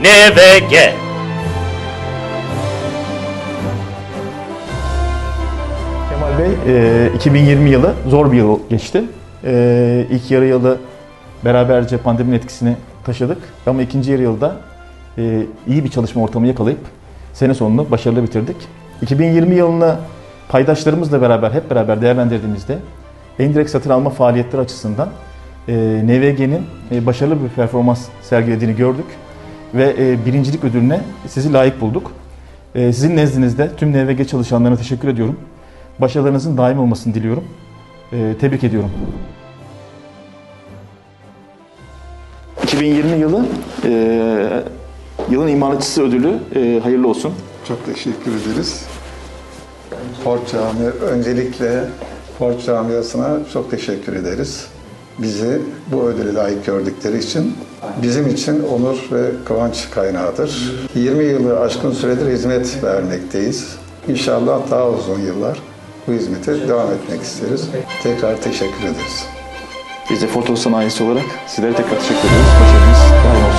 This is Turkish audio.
NVG. Kemal Bey, e, 2020 yılı zor bir yıl geçti. E, ilk yarı yılı beraberce pandeminin etkisini taşıdık. Ama ikinci yarı yılda e, iyi bir çalışma ortamı yakalayıp sene sonunu başarılı bitirdik. 2020 yılını paydaşlarımızla beraber, hep beraber değerlendirdiğimizde endirekt satın alma faaliyetleri açısından e, NVG'nin e, başarılı bir performans sergilediğini gördük. Ve e, birincilik ödülüne sizi layık bulduk. E, sizin nezdinizde tüm NVG çalışanlarına teşekkür ediyorum. Başarılarınızın daim olmasını diliyorum. Ee, tebrik ediyorum. 2020 yılı e, yılın imalatçısı ödülü e, hayırlı olsun. Çok teşekkür ederiz. Ford Camii, öncelikle Ford Camiası'na çok teşekkür ederiz. Bizi bu ödüle layık gördükleri için bizim için onur ve kıvanç kaynağıdır. 20 yılı aşkın süredir hizmet vermekteyiz. İnşallah daha uzun yıllar bu hizmete devam etmek isteriz. Tekrar teşekkür ederiz. Biz de Ford Otosan ailesi olarak sizlere tekrar teşekkür ediyoruz. Başarınız olsun.